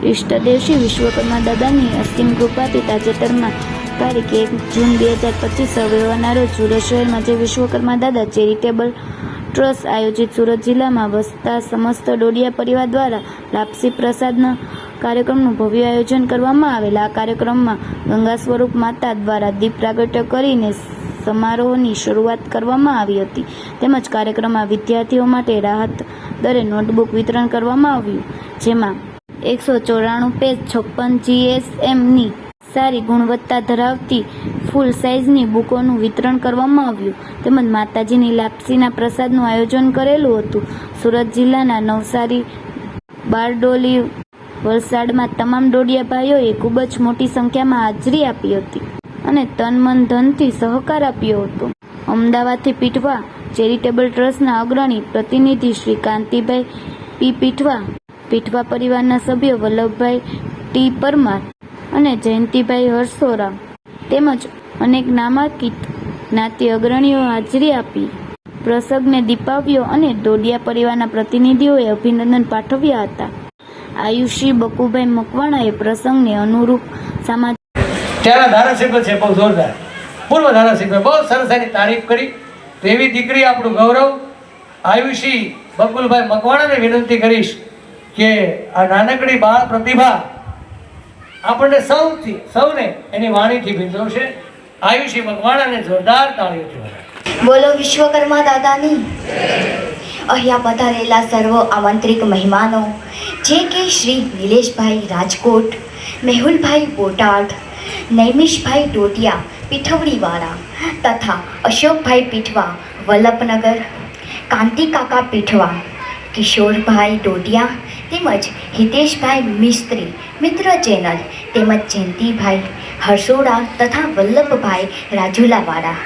ઈષ્ટદેવ શ્રી વિશ્વકર્મા દાદાની અસીમ કૃપાથી તાજેતરમાં તારીખ એક જૂન બે હજાર પચીસ રવિવારના રોજ સુરત શહેરમાં જે વિશ્વકર્મા દાદા ચેરિટેબલ ટ્રસ્ટ આયોજિત સુરત જિલ્લામાં વસતા સમસ્ત ડોડિયા પરિવાર દ્વારા લાપસી પ્રસાદના કાર્યક્રમનું ભવ્ય આયોજન કરવામાં આવેલ. આ કાર્યક્રમમાં ગંગા સ્વરૂપ માતા દ્વારા દીપ પ્રાગટ્ય કરીને સમારોહની શરૂઆત કરવામાં આવી હતી. તેમજ કાર્યક્રમમાં વિદ્યાર્થીઓ માટે રાહત દરે નોટબુક વિતરણ કરવામાં આવ્યું. જેમાં એકસો ચોરાણું પેજ છપ્પન જીએસએમની સારી ગુણવત્તા ધરાવતી ફૂલ સાઇઝની બુકોનું વિતરણ કરવામાં આવ્યું. તેમજ માતાજીની લાપસીના પ્રસાદનું આયોજન કરેલું હતું. સુરત જિલ્લાના નવસારી, બારડોલી વલસાડમાં તમામ ડોડિયા ભાઈઓએ ખૂબ જ મોટી સંખ્યામાં હાજરી આપી હતી અને તન મન ધનથી સહકાર આપ્યો હતો. અમદાવાદથી પીઠવા ચેરિટેબલ ટ્રસ્ટના અગ્રણી પ્રતિનિધિ શ્રી કાંતિભાઈ પી પીઠવા પીઠવા પરિવારના સભ્યો વલ્લભભાઈ ટી પરમાર અને જયંતિભાઈ હર્ષોરામ તેમજ અનેક નામાંકિત જ્ઞાતિ અગ્રણીઓ હાજરી આપી. પ્રસંગને દીપાવ્યો અને દોડિયા પરિવારના પ્રતિનિધિઓએ અભિનંદન પાઠવ્યા હતા. આયુષી બકુભાઈ મકવાણાએ પ્રસંગને અનુરૂપ સામાજિક ત્યાંના ધારાસભ્ય છે બહુ જોરદાર. પૂર્વ ધારાસભ્ય, બહુ સરસ એની તારીફ કરી. તો એવી દીકરી આપણું ગૌરવ. આયુષી બકુલભાઈ મકવાણાને વિનંતી કરીશ કે આ નાનકડી બાળ પ્રતિભા આપણને સૌથી, સૌને એની વાણીથી ભીંજવશે આયુષી અને જોરદાર તાળીઓ બોલો વિશ્વકર્મા દાદાની. અહીંયા પધારેલા સર્વ આમંત્રિત મહેમાનો, જે કે શ્રી નિલેશભાઈ રાજકોટ, મેહુલભાઈ બોટાદ, નૈમિષભાઈ ટોટિયા પીઠવડીવાળા તથા અશોકભાઈ પીઠવા, વલ્લભનગર કાંતિ કાકા પીઠવા, કિશોરભાઈ ડોડિયા તેમજ હિતેશભાઈ મિસ્ત્રી, મિત્ર ચેનલ તેમજ જયંતિભાઈ હર્ષોડા તથા વલ્લભભાઈ રાજુલાવાળા.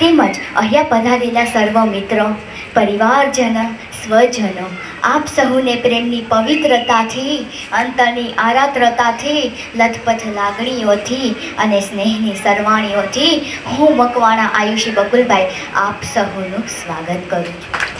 તેમજ અહીંયા પધારેલા સર્વ મિત્રો, પરિવારજન, સ્વજનો, આપ સહુને પ્રેમની પવિત્રતાથી અંતરની આરાત્રતાથી, લથપથ લાગણીઓથી અને સ્નેહની સરવાણીઓથી હું મકવાણા આયુષી બકુલભાઈ આપ સહુનું સ્વાગત કરું છું.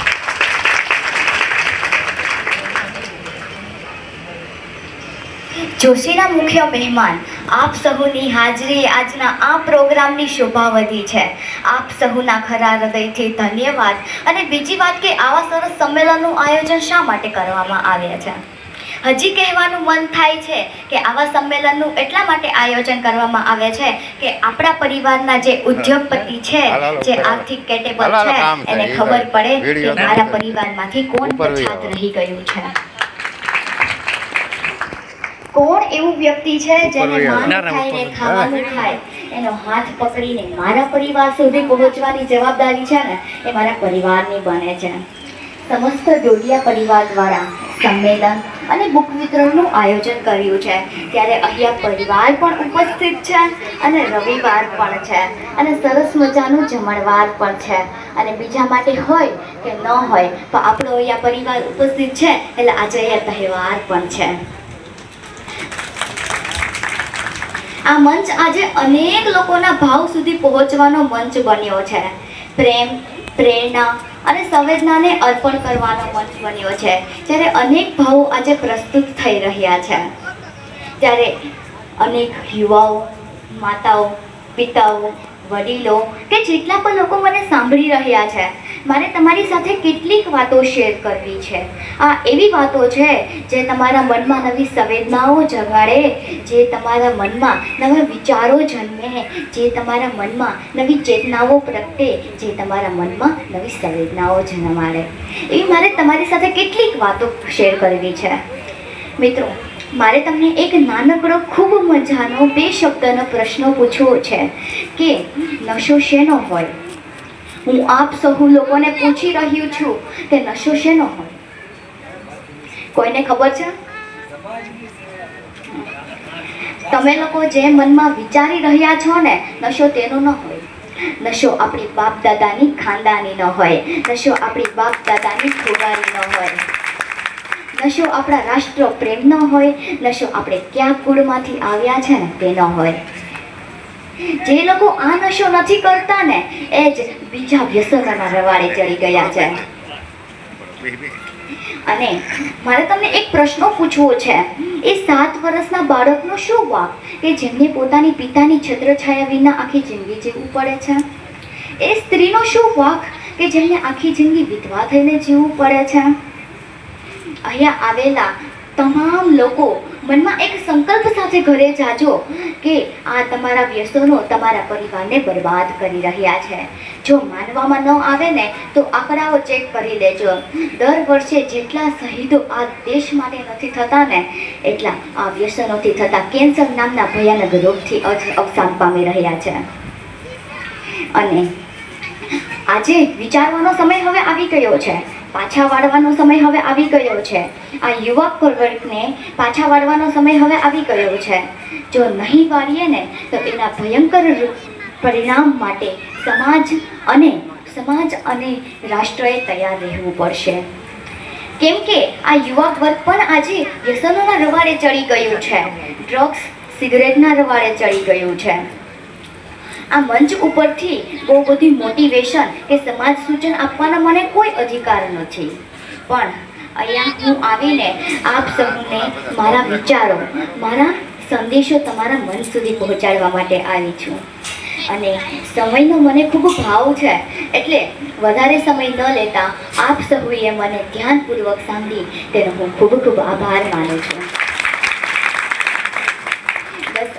જોશીના મુખ્ય મહેમાન. આપ સહુની હાજરી આજના આ પ્રોગ્રામની શોભા વધી છે. આપ સહુના ખરા હૃદયથી ધન્યવાદ. અને બીજી વાત કે આવા સરસ સંમેલનનું આયોજન શા માટે કરવામાં આવ્યા છે? હજી કહેવાનું મન થાય છે કે આવા સંમેલનનું એટલા માટે આયોજન કરવામાં આવે છે કે આપણા પરિવારના જે ઉદ્યોગપતિ છે જે આર્થિક કેટેબલ છે એને ખબર પડે કે મારા પરિવારમાંથી કોણ પછાત રહી ગયું છે. કોણ એવું વ્યક્તિ છે જેને માન ખાઈને. ખાવાનું ખાય. એનો હાથ પકડીને મારા પરિવાર સુધી પહોંચવાની જવાબદારી છે ને એ મારા પરિવારની બને છે. સમસ્ત ડોડિયા પરિવાર દ્વારા સંમેલન અને બુક વિતરણનું આયોજન કર્યું છે. ત્યારે અહીંયા પરિવાર પણ ઉપસ્થિત છે અને રવિવાર પણ છે. અને સરસ મજાનું જમણવાર પણ છે. અને બીજા માટે હોય કે ન હોય તો આપણો અહીંયા પરિવાર ઉપસ્થિત છે. એટલે આજે અહીંયા તહેવાર પણ છે. આ મંચ આજે અનેક લોકોના ભાવ સુધી પહોંચવાનો મંચ બન્યો છે. પ્રેમ, પ્રેરણા અને સંવેદનાને અર્પણ કરવાનો મંચ બન્યો છે. જ્યારે અનેક ભાવો આજે પ્રસ્તુત થઈ રહ્યા છે. ત્યારે અનેક યુવાઓ, માતાઓ, પિતાઓ વડીલો કે જેટલા પણ લોકો મને સાંભળી રહ્યા છે, મારે તમારી સાથે કેટલીક વાતો શેર કરવી છે. આ એવી વાતો છે જે તમારા મનમાં નવી સંવેદનાઓ જગાડે, જે તમારા મનમાં નવા વિચારો જન્મે, જે તમારા મનમાં નવી ચેતનાઓ પ્રગટે, જે તમારા મનમાં નવી સંવેદનાઓ જન્માડે. એવી મારે તમારી સાથે કેટલીક વાતો શેર કરવી છે. મિત્રો મારે તમને એક નાનકડો ખૂબ મજાનો બે શબ્દનો પ્રશ્ન પૂછવો છે કે નશો શેનો હોય? હું આપ સહુ લોકોને પૂછી રહ્યું છું કે નશો શેનો હોય? કોઈને ખબર છે? તમે લોકો જે મનમાં વિચારી રહ્યા છો ને, નશો તેનો ન હોય. નશો આપણી બાપ દાદાની ખાનદાની ન હોય. નશો આપણી બાપ દાદાની ખોગારી ન હોય. નશો આપણા રાષ્ટ્ર પ્રેમ ન હોય, નશો આપણે ક્યાં કુળમાંથી આવ્યા છે ને તે ન હોય. જે લોકો આ નશો નથી કરતા ને, એ જ બીજા વ્યસનોના રવાડે ચડી ગયા છે. અને મારે તમને એક પ્રશ્ન પૂછવો છે. એ સાત વર્ષના બાળકનો શું વાક કે જેમને પોતાની પિતાની છત્રછાયા વિના આખી જિંદગી જીવવું પડે છે? એ સ્ત્રીનો શું વાક? કે જેમને આખી જિંદગી વિધવા થઈને જીવવું પડે છે? અહીંયા આવેલા તમામ લોકો મનમાં એક સંકલ્પ સાથે ઘરે જાજો કે આ તમારા વ્યસનો તમારા પરિવારને બરબાદ કરી રહ્યા છે. જો માનવામાં ન આવે ને તો આંકડાઓ ચેક કરી લેજો. દર વર્ષે જેટલા શહીદો આ દેશ માટે નથી થતા ને, એટલા આ વ્યસનોથી થતા કેન્સર નામના ભયાનક રોગથી અવસાન પામી રહ્યા છે. અને આજે વિચારવાનો સમય હવે આવી ગયો છે. પાછા વાળવાનો સમય હવે આવી ગયો છે. આ યુવક વર્ગને પાછા વાળવાનો સમય હવે આવી ગયો છે. જો નહીં વાળીએ ને, તો એના ભયંકર પરિણામ માટે સમાજ અને સમાજ અને રાષ્ટ્રએ તૈયાર રહેવું પડશે. કેમ કે આ યુવા વર્ગ પણ આજે વ્યસનોના રવાડે ચડી ગયું છે. ડ્રગ્સ, સિગરેટના રવાડે ચડી ગયું છે. આ મંચ ઉપરથી બહુ બધી મોટિવેશન કે સમાજ સૂચન આપવાનો મને કોઈ અધિકાર નથી. પણ અહીંયા હું આવીને આપ સૌને મારા વિચારો, મારા સંદેશો તમારા મન સુધી પહોંચાડવા માટે આવી છું. અને સમયનો મને ખૂબ ભાવ છે, એટલે વધારે સમય ન લેતા આપ સૌએ મને ધ્યાનપૂર્વક સાંભળી તેનો હું ખૂબ ખૂબ આભાર માનું છું.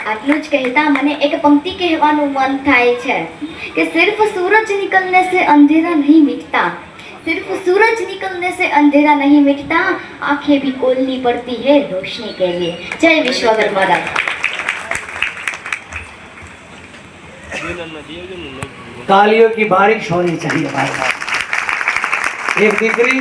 આટલું જ કહેતા મને એક પંક્તિ કહેવાનું મન થાય છે કે સિર્ફ સૂરજ નિકલને સે અંધેરા નહીં મિટતા सिर्फ सूरज निकलने से अंधेरा नहीं मिटता आंखें भी खोलनी पड़ती है रोशनी के लिए जय विश्वकर्मा राज तालियों की बारिश होनी चाहिए भाई साहब એક દીકરી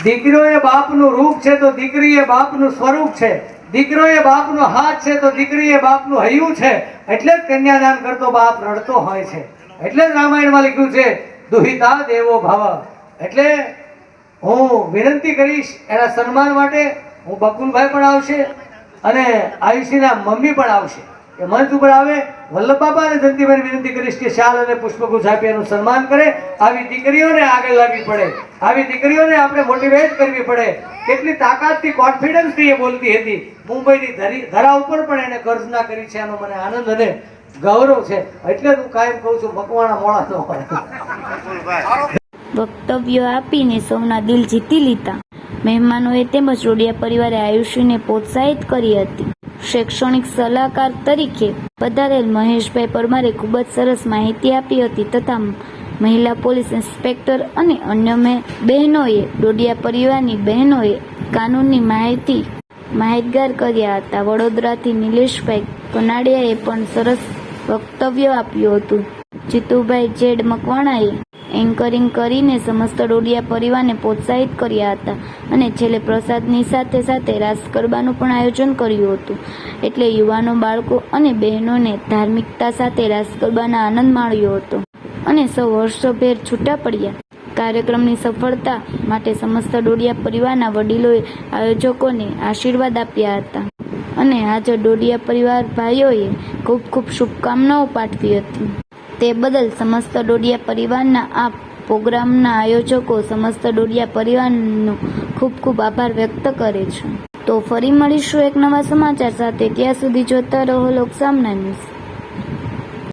દીકરો એ બાપનું રૂપ છે તો દીકરી એ બાપનું સ્વરૂપ છે દીકરો એ બાપનો હાથ છે તો દીકરી એ બાપનું હૈયું છે. એટલે જ કન્યાદાન કરતો બાપ રડતો હોય છે. એટલે જ રામાયણમાં લખ્યું છે, દુહિતા દેવો ભાવ. એટલે હું વિનંતી કરીશ એના સન્માન માટે, હું બકુલભાઈ પણ આવશે અને આયુષીના મમ્મી પણ આવશે. એ મંચ ઉપર આવે, વલ્લભ બાબા અને વિનંતી કરીશ કે શાલ અને પુષ્પગુચ્છ આપી એનું સન્માન કરે. આવી દીકરીઓને આગળ લાવવી પડે. આવી દીકરીઓને આપણે મોટિવેટ કરવી પડે. કેટલી તાકાતથી કોન્ફિડન્સથી એ બોલતી હતી. મુંબઈની ધરી ઉપર પણ એને ગર્જના કરી છે એનો મને આનંદ અને ગૌરવ છે. એટલે હું કાયમ કહું છું, મકવાણા મોડા હોય. વક્તવ્યો આપીને સૌના દિલ જીતી લીધા. મહેમાનોએ તેમજ રોડિયા પરિવારે આયુષીને પ્રોત્સાહિત કરી હતી. શૈક્ષણિક સલાહકાર તરીકે પધારેલ મહેશભાઈ પરમારે ખૂબ જ સરસ માહિતી આપી હતી તથા મહિલા પોલીસ ઇન્સ્પેક્ટર અને અન્ય બહેનોએ, ડોડિયા પરિવારની બહેનોએ કાનૂનની માહિતી માહિતગાર કર્યા હતા. વડોદરાથી નિલેશભાઈ કનાડિયાએ પણ સરસ વક્તવ્ય આપ્યું હતું. જીતુભાઈ જેડ મકવાણાએ એન્કરિંગ કરીને સમસ્ત ડોડિયા પરિવારને પ્રોત્સાહિત કર્યા હતા અને છેલ્લે પ્રસાદની સાથે સાથે રાસ ગરબાનું પણ આયોજન કર્યું હતું. એટલે યુવાનો, બાળકો અને બહેનોને ધાર્મિકતા સાથે રાસ ગરબાના આનંદ માણ્યો હતો અને સૌ વર્ષોભેર છૂટા પડ્યા. કાર્યક્રમની સફળતા માટે સમસ્ત ડોડિયા પરિવારના વડીલોએ આયોજકોને આશીર્વાદ આપ્યા હતા અને હાજર ડોડિયા પરિવાર ભાઈઓએ ખૂબ ખૂબ શુભકામનાઓ પાઠવી હતી. તે બદલ સમસ્ત ડોડિયા પરિવારના આ પ્રોગ્રામના આયોજકો સમસ્ત ડોડિયા પરિવારનો ખૂબ ખૂબ આભાર વ્યક્ત કરે છે. તો ફરી મળીશું એક નવા સમાચાર સાથે. ત્યાં સુધી જોતા રહો લોક સામના ન્યૂઝ.